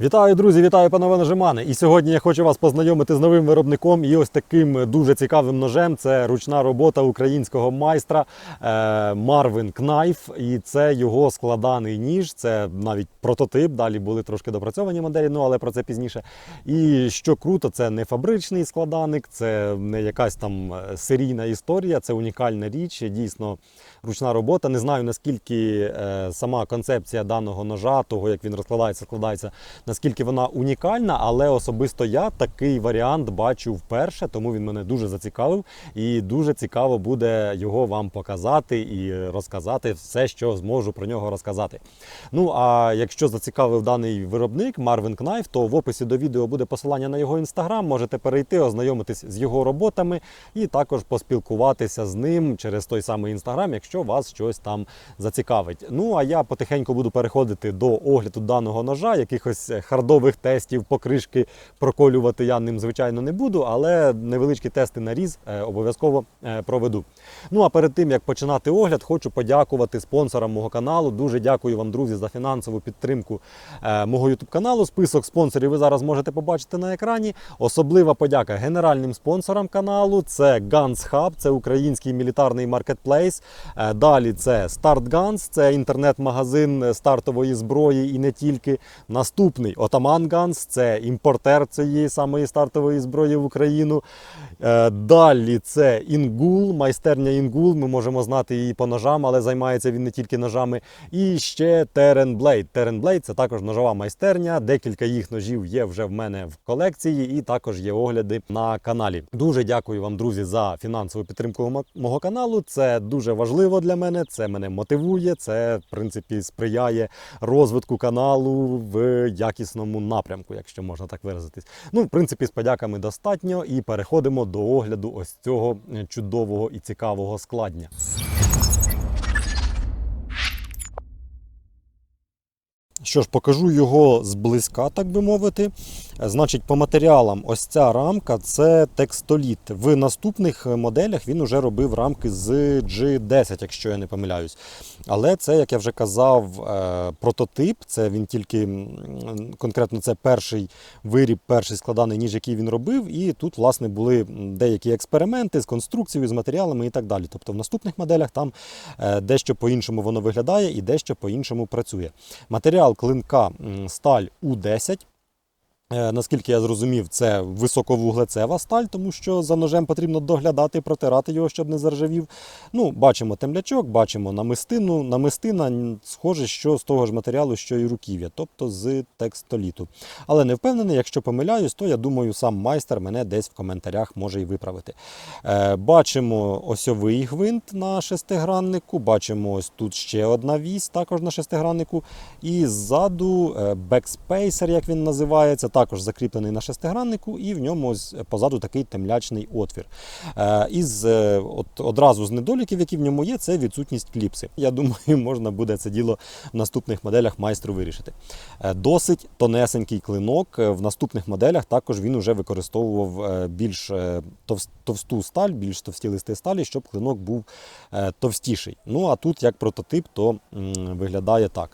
Вітаю, друзі! Вітаю, панове ножемани! І сьогодні я хочу вас познайомити з новим виробником і ось таким дуже цікавим ножем. Це ручна робота українського майстра е, Marvin Knife. І це його складаний ніж. Це навіть прототип. Далі були трошки допрацьовані моделі, ну але про це пізніше. І що круто, це не фабричний складаник, це не якась там е, серійна історія, це унікальна річ. Дійсно, ручна робота. Не знаю наскільки е, сама концепція даного ножа, того як він розкладається, складається, наскільки вона унікальна, але особисто я такий варіант бачу вперше, тому він мене дуже зацікавив. І дуже цікаво буде його вам показати і розказати все, що зможу про нього розказати. Ну а якщо зацікавив даний виробник Marvin Knife, то в описі до відео буде посилання на його інстаграм. Можете перейти, ознайомитись з його роботами і також поспілкуватися з ним через той самий інстаграм, якщо вас щось там зацікавить. Ну а я потихеньку буду переходити до огляду даного ножа, якихось хардових тестів, покришки проколювати я ним, звичайно, не буду, але невеличкі тести на різ е, обов'язково е, проведу. Ну а перед тим як починати огляд, хочу подякувати спонсорам мого каналу. Дуже дякую вам, друзі, за фінансову підтримку е, мого YouTube каналу. Список спонсорів ви зараз можете побачити на екрані. Особлива подяка генеральним спонсорам каналу. Це Guns Hub, це український мілітарний маркетплейс. Далі це Start Guns, це інтернет-магазин стартової зброї і не тільки. Наступний Отаман Guns, це імпортер цієї самої стартової зброї в Україну. Е, Далі це Інгул, майстерня Інгул. Ми можемо знати її по ножам, але займається він не тільки ножами. І ще. Terran Blade – це також ножова майстерня. Декілька їх ножів є вже в мене в колекції, і також є огляди на каналі. Дуже дякую вам, друзі, за фінансову підтримку мого каналу. Це дуже важливо для мене. Це мене мотивує. Це в принципі сприяє розвитку каналу в якісному напрямку, якщо можна так виразитись. Ну, в принципі, з подяками достатньо, і переходимо до огляду ось цього е, чудового і цікавого складня. Що ж, покажу його зблизька, так би мовити. Значить, по матеріалам, ось ця рамка це текстоліт. В наступних моделях він уже робив рамки з G10, якщо я не помиляюсь. Але це, як я вже казав, е, прототип. Це він тільки конкретно це перший виріб, перший складаний ніж, який він робив. І тут, власне, були деякі експерименти з конструкцією, з матеріалами і так далі. Тобто в наступних моделях там е, дещо по-іншому воно виглядає і дещо по-іншому працює. Матеріал клинка сталь У10. Е, Наскільки я зрозумів, це високовуглецева сталь, тому що за ножем потрібно доглядати, протирати його, щоб не заржавів. Ну, бачимо темлячок, бачимо намистину. Намистина схоже, що з того ж матеріалу, що і руків'я, тобто з текстоліту. Але не впевнений, якщо помиляюсь, то я думаю, сам майстер мене десь в коментарях може і виправити. Е, Бачимо осьовий гвинт на шестиграннику, бачимо ось тут ще одна вісь, також на шестиграннику. І ззаду бекспейсер, як він називається, також закріплений на шестиграннику, і в ньому позаду такий темлячний отвір. Е, Із е, от, одразу з недоліків, які в ньому є, це відсутність кліпси. Я думаю, можна буде це діло в наступних моделях майстру вирішити. Е, Досить тонесенький клинок. В наступних моделях також він вже використовував більш товсту сталь, більш товсті листи сталі, щоб клинок був товстіший. Ну а тут як прототип, то виглядає так.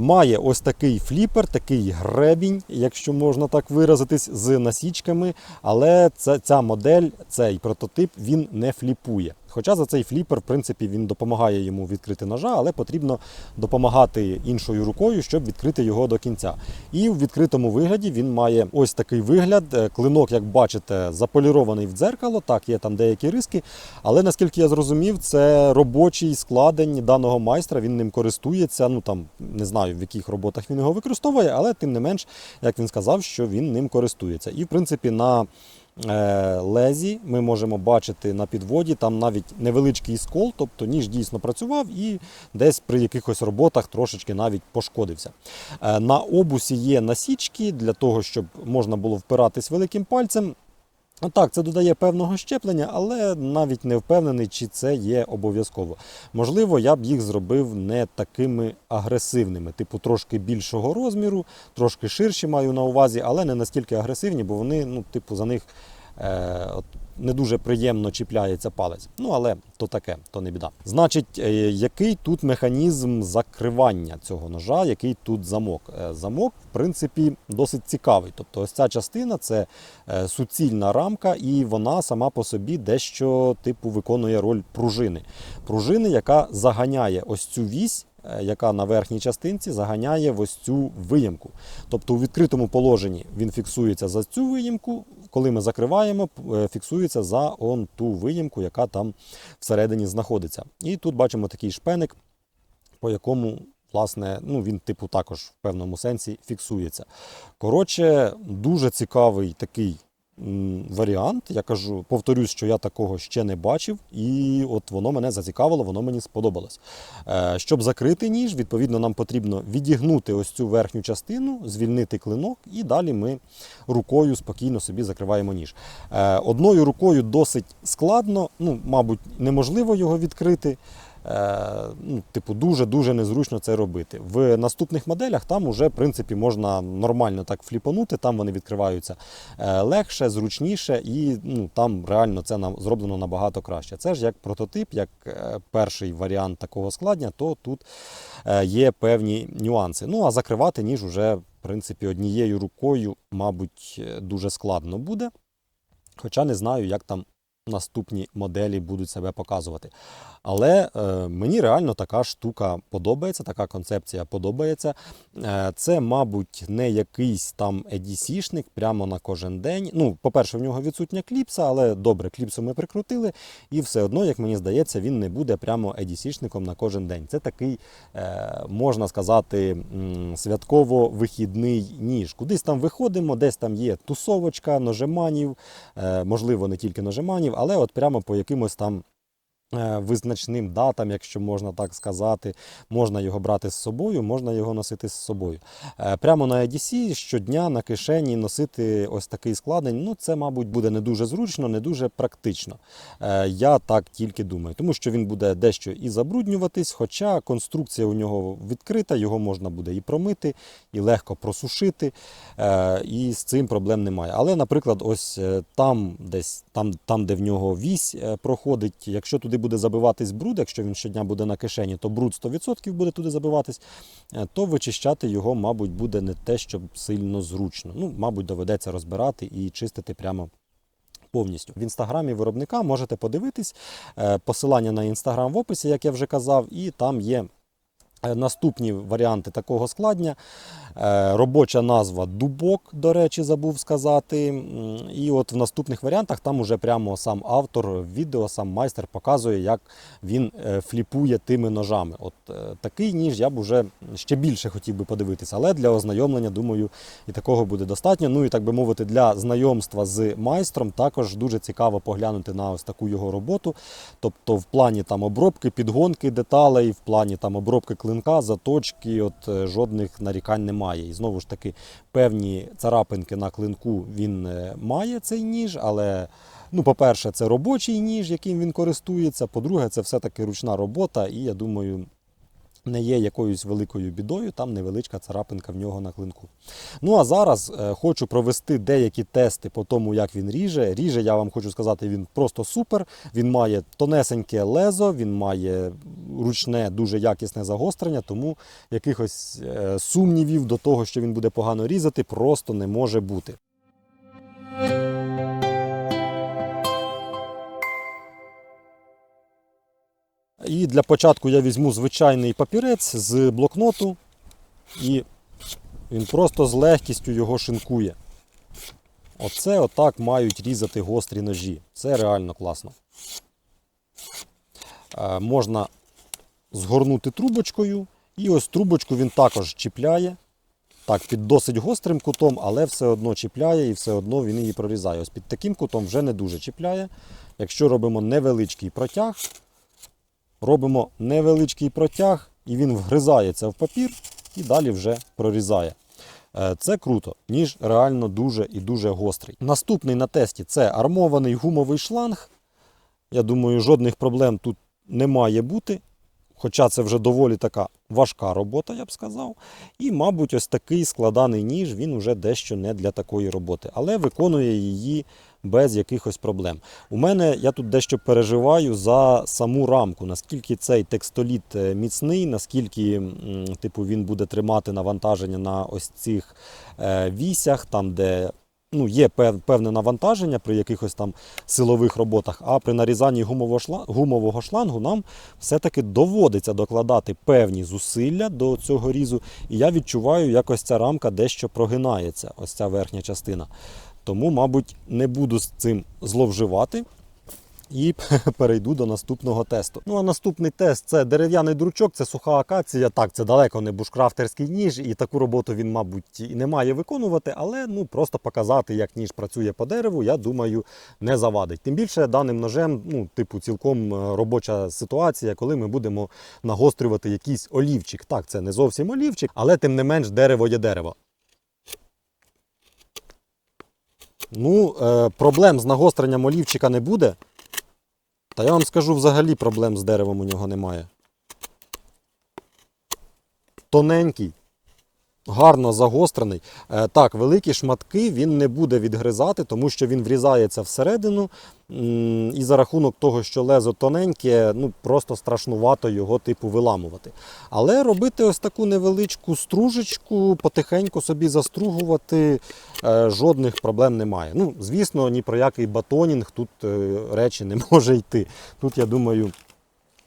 Має ось такий фліпер, такий гребінь, якщо можна так виразитись, з насічками, але це, ця модель, цей прототип, він не фліпує. Хоча за цей фліпер, в принципі, він допомагає йому відкрити ножа, але потрібно допомагати іншою рукою, щоб відкрити його до кінця. І в відкритому вигляді він має ось такий вигляд. Е, Клинок, як бачите, заполірований в дзеркало. Так, є там деякі риски. Але наскільки я зрозумів, це робочий складень даного майстра. Він ним користується. Ну там не знаю в яких роботах він його використовує, але тим не менш, як він сказав, що він ним користується. І в принципі на лезі ми можемо бачити на підводі там навіть невеличкий скол, тобто ніж дійсно працював і десь при якихось роботах трошечки навіть пошкодився. Е, На обусі є насічки для того, щоб можна було впиратись великим пальцем. Так, це додає певного щеплення, але навіть не впевнений, чи це є обов'язково. Можливо, я б їх зробив не такими агресивними, типу трошки більшого розміру, трошки ширші маю на увазі, але не настільки агресивні, бо вони, ну, типу, за них е, от, не дуже приємно чіпляється палець. Ну але то таке, то не біда. Значить, е, який тут механізм закривання цього ножа, який тут замок? Е, Замок, в принципі, досить цікавий. Тобто, ось ця частина це е, суцільна рамка, і вона сама по собі дещо типу виконує роль пружини. Пружини, яка заганяє ось цю вісь. е, Яка на верхній частинці заганяє в ось цю виємку. Тобто у відкритому положенні він фіксується за цю виємку, коли ми закриваємо, е, фіксується за он ту виємку, яка там всередині знаходиться. І тут бачимо такий шпеник, по якому, власне, ну, він, типу, також в певному сенсі фіксується. Коротше, дуже цікавий такий варіант. Я кажу, повторюсь, що я такого ще не бачив, і от воно мене зацікавило, воно мені сподобалось. Е, Щоб закрити ніж, відповідно, нам потрібно відігнути ось цю верхню частину, звільнити клинок, і далі ми рукою спокійно собі закриваємо ніж. Е, Одною рукою досить складно, ну, мабуть, неможливо його відкрити. Е, ну, типу, дуже-дуже незручно це робити. В наступних моделях там уже, в принципі, можна нормально так фліпанути, там вони відкриваються е, легше, зручніше, і ну, там реально це нам зроблено набагато краще. Це ж як прототип, як е, перший варіант такого складня, то тут є певні нюанси. Ну а закривати ніж уже, в принципі, однією рукою, мабуть, дуже складно буде. Хоча не знаю, як там наступні моделі будуть себе показувати. Але е, мені реально така штука подобається, така концепція подобається. Е, це, мабуть, не якийсь там EDC-шник прямо на кожен день. Ну, по-перше, в нього відсутня кліпса, але добре, кліпсу ми прикрутили, і все одно, як мені здається, він не буде прямо EDC-шником на кожен день. Це такий, е, можна сказати, святково-вихідний ніж. Кудись там виходимо, десь там є тусовочка, ножеманів, е, можливо, не тільки ножеманів, але от прямо по якимось там. Е, Визначним датам, якщо можна так сказати, можна його брати з собою, можна його носити з собою. Е, Прямо на EDC щодня на кишені носити ось такий складень. Ну, це, мабуть, буде не дуже зручно, не дуже практично. Е, Я так тільки думаю, тому що він буде дещо і забруднюватись, хоча конструкція у нього відкрита, його можна буде і промити, і легко просушити, і з цим проблем немає. Але, наприклад, ось там, десь там, там, де в нього вісь проходить, якщо туди буде забиватись бруд, якщо він щодня буде на кишені, то бруд 100% буде туди забиватись, е, то вичищати його, мабуть, буде не те, щоб сильно зручно. Ну, мабуть, доведеться розбирати і чистити прямо. Повністю в інстаграмі виробника можете подивитись е, посилання на інстаграм в описі, як я вже казав, і там є наступні варіанти такого складня. Е, Робоча назва Дубок, до речі, забув сказати. І от в наступних варіантах там уже прямо сам автор відео, сам майстер показує, як він е, фліпує тими ножами. От е, такий ніж я б уже ще більше хотів би подивитися, але для ознайомлення, думаю, і такого буде достатньо. Ну і так би мовити, для знайомства з майстром також дуже цікаво поглянути на ось таку його роботу. Тобто, в плані там обробки, підгонки деталей, в плані там обробки клинка, заточки, от е, жодних нарікань немає. І знову ж таки, певні царапинки на клинку він е, має цей ніж, але. Ну, по-перше, це робочий ніж, яким він користується. По-друге, це все-таки ручна робота, і я думаю, не є якоюсь великою бідою, там невеличка царапинка в нього на клинку. Ну а зараз е, хочу провести деякі тести по тому, як він ріже. Ріже, я вам хочу сказати, він просто супер. Він має тонесеньке лезо, він має ручне, дуже якісне загострення, тому якихось е, сумнівів до того, що він буде погано різати, просто не може бути. І для початку я візьму звичайний папірець з блокноту, і він просто з легкістю його шинкує. Оце отак мають різати гострі ножі. Це реально класно. Е, можна згорнути трубочкою, і ось трубочку він також чіпляє. Так, під досить гострим кутом, але все одно чіпляє і все одно він її прорізає. Ось під таким кутом вже не дуже чіпляє. Якщо робимо невеличкий протяг, робимо невеличкий протяг, і він вгризається в папір і далі вже прорізає. Е, Це круто, ніж реально дуже і дуже гострий. Наступний на тесті це армований гумовий шланг. Я думаю, жодних проблем тут не має бути. Хоча це вже доволі така важка робота, я б сказав. І, мабуть, ось такий складаний ніж він вже дещо не для такої роботи, але виконує її без якихось проблем. У мене я тут дещо переживаю за саму рамку, наскільки цей текстоліт е, міцний, наскільки типу, він буде тримати навантаження на ось цих е, вісях, там, де ну, є певне навантаження при якихось там силових роботах, а при нарізанні гумового, шла- гумового шлангу нам все-таки доводиться докладати певні зусилля до цього різу. І я відчуваю, як ось ця рамка дещо прогинається, ось ця верхня частина. Тому, мабуть, не буду з цим зловживати. І перейду до наступного тесту. Ну а наступний тест це дерев'яний дручок, це суха акація. Так, це далеко не бушкрафтерський ніж, і таку роботу він, мабуть, і не має виконувати, але ну просто показати, як ніж працює по дереву, я думаю, не завадить. Тим більше даним ножем, ну, типу, цілком е, робоча ситуація, коли ми будемо нагострювати якийсь олівчик. Так, це не зовсім олівчик, але тим не менш дерево є дерево. Ну, е, проблем з нагостренням олівчика не буде. Та я вам скажу, взагалі проблем з деревом у нього немає. Тоненький, гарно загострений. Е, так, великі шматки він не буде відгризати, тому що він врізається всередину. І за рахунок того, що лезо тоненьке, ну просто страшнувато його типу виламувати. Але робити ось таку невеличку стружечку, потихеньку собі застругувати, е, жодних проблем немає. Ну, звісно, ні про який батонінг тут е, речі не може йти. Тут, я думаю,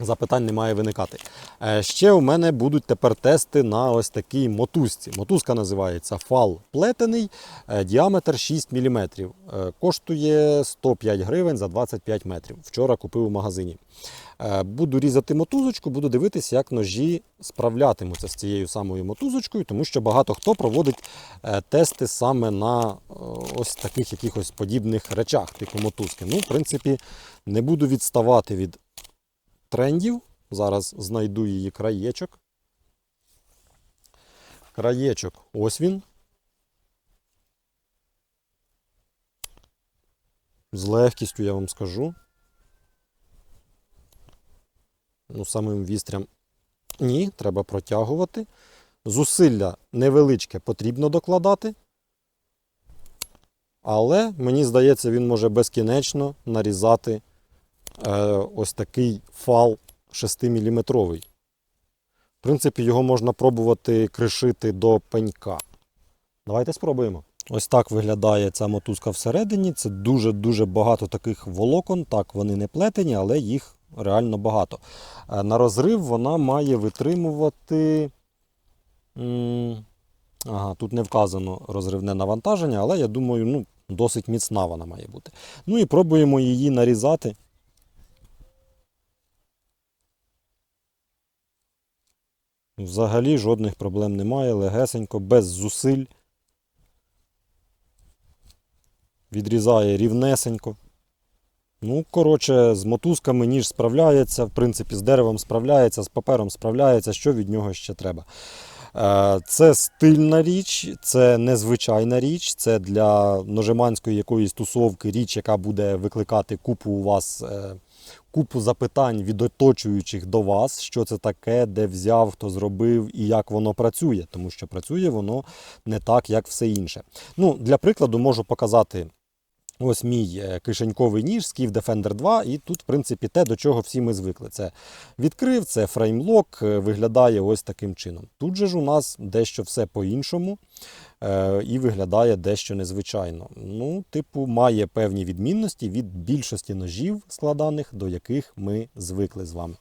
запитань не має виникати. Е, Ще у мене будуть тепер тести на ось такій мотузці. Мотузка називається фал плетений, е, діаметр 6 мм. Коштує 105 гривень за 25 метрів. Вчора купив у магазині. Е, Буду різати мотузочку, буду дивитися, як ножі справлятимуться з цією самою мотузочкою, тому що багато хто проводить е, тести саме на е, ось таких якихось подібних речах, типу мотузки. Ну, в принципі, не буду відставати від трендів. Зараз знайду її краєчок. Краєчок, ось він. З легкістю я вам скажу. Ну, самим вістрям ні, треба протягувати. Зусилля невеличке потрібно докладати. Але мені здається, він може безкінечно нарізати ось такий фал 6-мм. В принципі, його можна пробувати кришити до пенька. Давайте спробуємо. Ось так виглядає ця мотузка всередині. Це дуже-дуже багато таких волокон. Так, вони не плетені, але їх реально багато. Е, На розрив вона має витримувати. Ага, тут не вказано розривне навантаження, але я думаю, ну, досить міцна вона має бути. Ну і пробуємо її нарізати. Взагалі жодних проблем немає, легесенько, без зусиль. Відрізає рівнесенько. Ну, коротше, з мотузками ніж справляється, в принципі, з деревом справляється, з папером справляється, що від нього ще треба. Е, Це стильна річ, це незвичайна річ, це для ножеманської якоїсь тусовки річ, яка буде викликати купу у вас е, купу запитань від оточуючих до вас, що це таке, де взяв, хто зробив і як воно працює, тому що працює воно не так, як все інше. Ну, Для прикладу можу показати. Ось мій е, кишеньковий ніж Skiff Defender 2, і тут, в принципі, те, до чого всі ми звикли. Це відкрив, це фреймлок, е, виглядає ось таким чином. Тут же ж у нас дещо все по-іншому е, і виглядає дещо незвичайно. Ну, типу, має певні відмінності від більшості ножів складаних, до яких ми звикли з вами.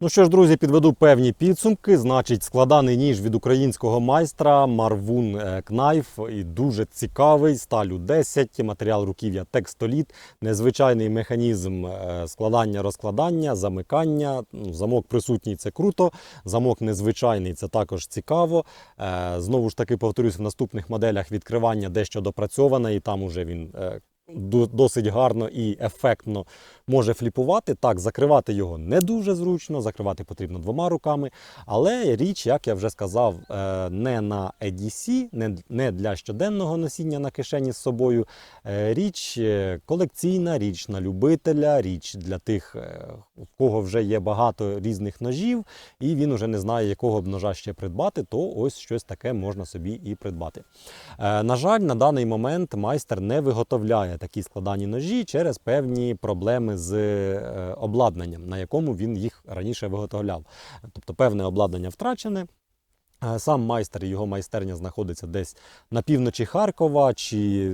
Ну що ж, друзі, підведу певні підсумки. Значить, складаний ніж від українського майстра Марвун е, Кнайф і дуже цікавий, сталю 10, матеріал руків'я текстоліт, незвичайний механізм е, складання-розкладання, замикання. Ну, Замок присутній це круто, замок незвичайний це також цікаво. Е, Знову ж таки, повторюсь, в наступних моделях відкривання дещо допрацьоване, і там уже він. Досить гарно і ефектно може фліпувати. Так, закривати його не дуже зручно, закривати потрібно двома руками. Але річ, як я вже сказав, е, не на EDC, не, для щоденного носіння на кишені з собою. Е, Річ е, колекційна, річ на любителя, річ для тих, у кого вже є багато різних ножів, і він уже не знає, якого б ножа ще придбати, то ось щось таке можна собі і придбати. На жаль, на даний момент майстер не виготовляє такі складані ножі через певні проблеми з е, обладнанням, на якому він їх раніше виготовляв. Тобто певне обладнання втрачене. Е, Сам майстер і його майстерня знаходиться десь на півночі Харкова чи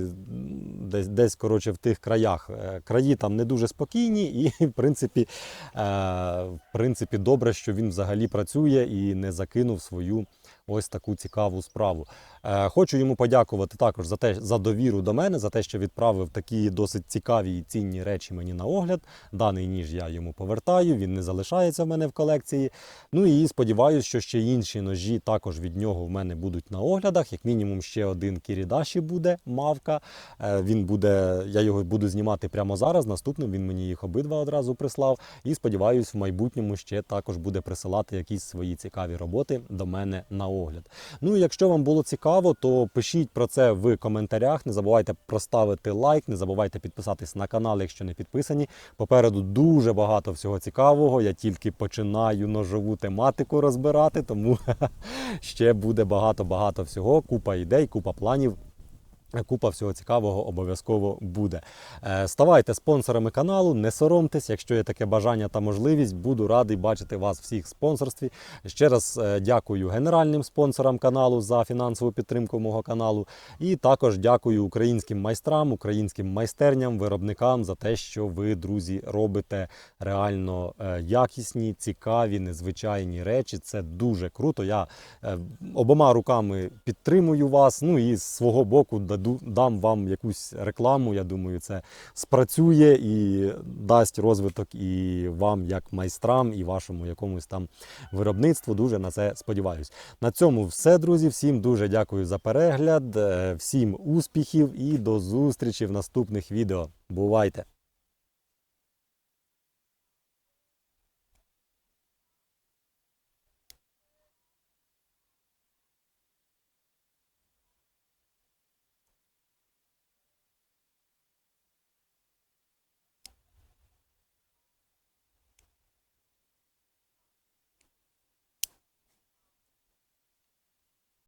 десь, десь коротше, в тих краях. Е, Краї там не дуже спокійні, і в принципі, в принципі, добре, що він взагалі працює і не закинув свою ось таку цікаву справу. Е, Хочу йому подякувати також за те, за довіру до мене, за те, що відправив такі досить цікаві і цінні речі мені на огляд. Даний ніж я йому повертаю, він не залишається в мене в колекції. Ну і сподіваюся, що ще інші ножі також від нього в мене будуть на оглядах. Як мінімум, ще один Кірідаші буде, мавка. Е, Він буде, я його буду знімати прямо зараз. Наступним він мені їх обидва одразу прислав. І сподіваюсь, в майбутньому ще також буде присилати якісь свої цікаві роботи до мене на огляд. Ну і якщо вам було цікаво, то пишіть про це в коментарях. Не забувайте проставити лайк, не забувайте підписатись на канал, якщо не підписані. Попереду дуже багато всього цікавого. Я тільки починаю ножову тематику розбирати, тому ще буде багато-багато всього. Купа ідей, купа планів. Купа всього цікавого обов'язково буде. Е, Ставайте спонсорами каналу, не соромтесь, якщо є таке бажання та можливість, буду радий бачити вас всіх в спонсорстві. Ще раз е, дякую генеральним спонсорам каналу за фінансову підтримку мого каналу. І також дякую українським майстрам, українським майстерням, виробникам за те, що ви, друзі, робите реально е, якісні, цікаві, незвичайні речі. Це дуже круто. Я обома руками підтримую вас. Ну і з свого боку даду, дам вам якусь рекламу. Я думаю, це спрацює і дасть розвиток і вам, як майстрам, і вашому якомусь там виробництву. Дуже на це сподіваюсь. На цьому все, друзі. Всім дуже дякую за перегляд, е, всім успіхів і до зустрічі в наступних відео. Бувайте!